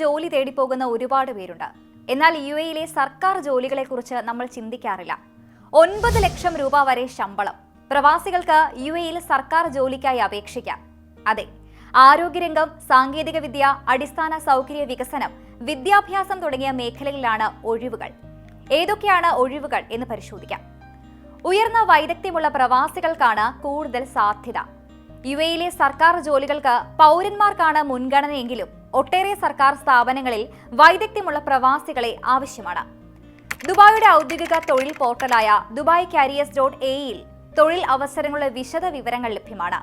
ജോലി തേടി പോകുന്ന ഒരുപാട് പേരുണ്ട്. എന്നാൽ യു എയിലെ സർക്കാർ ജോലികളെക്കുറിച്ച് നമ്മൾ ചിന്തിക്കാറില്ല. ഒൻപത് ലക്ഷം രൂപ വരെ ശമ്പളം. പ്രവാസികൾക്ക് യു എയിൽ സർക്കാർ ജോലിക്കായി അപേക്ഷിക്കാം. അതെ ആരോഗ്യരംഗം സാങ്കേതികവിദ്യ അടിസ്ഥാന സൗകര്യ വികസനം വിദ്യാഭ്യാസം തുടങ്ങിയ മേഖലയിലാണ് ഒഴിവുകൾ. ഏതൊക്കെയാണ് ഒഴിവുകൾ എന്ന് പരിശോധിക്കാം. ഉയർന്ന വൈദഗ്ധ്യമുള്ള പ്രവാസികൾക്കാണ് കൂടുതൽ സാധ്യത. യു എയിലെ സർക്കാർ ജോലികൾക്ക് പൗരന്മാർക്കാണ് മുൻഗണനയെങ്കിലും ഒട്ടേറെ സർക്കാർ സ്ഥാപനങ്ങളിൽ വൈദഗ്ധ്യമുള്ള പ്രവാസികളെ ആവശ്യമാണ്. ദുബായിയുടെ ഔദ്യോഗിക തൊഴിൽ പോർട്ടലായ ദുബായ് കാരിയേഴ്സ് ഡോട്ട് എയിൽ തൊഴിൽ അവസരങ്ങളുടെ വിശദ വിവരങ്ങൾ ലഭ്യമാണ്.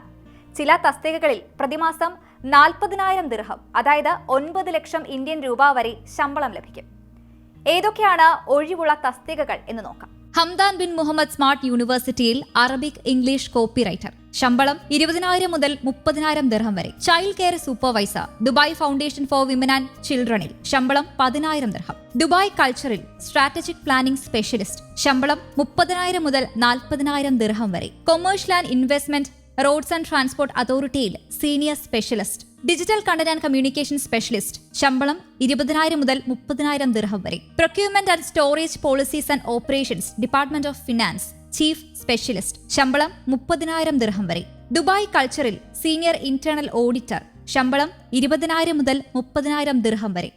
ചില തസ്തികകളിൽ പ്രതിമാസം നാൽപ്പതിനായിരം ദിർഹം അതായത് ഒൻപത് ലക്ഷം ഇന്ത്യൻ രൂപ വരെ ശമ്പളം ലഭിക്കും. ഏതൊക്കെയാണ് ഒഴിവുള്ള തസ്തികകൾ എന്ന് നോക്കാം. ഹംദാൻ ബിൻ മുഹമ്മദ് സ്മാർട്ട് യൂണിവേഴ്സിറ്റിയിൽ അറബിക് ഇംഗ്ലീഷ് കോപ്പി റൈറ്റർ ശമ്പളം ഇരുപതിനായിരം മുതൽ മുപ്പതിനായിരം ദിർഹം വരെ. Child care supervisor Dubai Foundation for Women and ചിൽഡ്രനിൽ ശമ്പളം പതിനായിരം ദിർഹം. ദുബായ് കൾച്ചറിൽ സ്ട്രാറ്റജിക് പ്ലാനിംഗ് സ്പെഷ്യലിസ്റ്റ് ശമ്പളം മുപ്പതിനായിരം മുതൽ നാൽപ്പതിനായിരം ദിർഹം വരെ. Commercial and investment Roads and Transport അതോറിറ്റിയിൽ senior specialist. Digital content and communication specialist ശമ്പളം ഇരുപതിനായിരം മുതൽ മുപ്പതിനായിരം ദിർഹം വരെ. Procurement and storage policies and operations department of finance chief specialist ശമ്പളം മുപ്പതിനായിരം ദിർഹം വരെ. ദുബായ് കൾച്ചറിൽ സീനിയർ ഇന്റേണൽ ഓഡിറ്റർ ശമ്പളം ഇരുപതിനായിരം മുതൽ മുപ്പതിനായിരം ദിർഹം വരെ.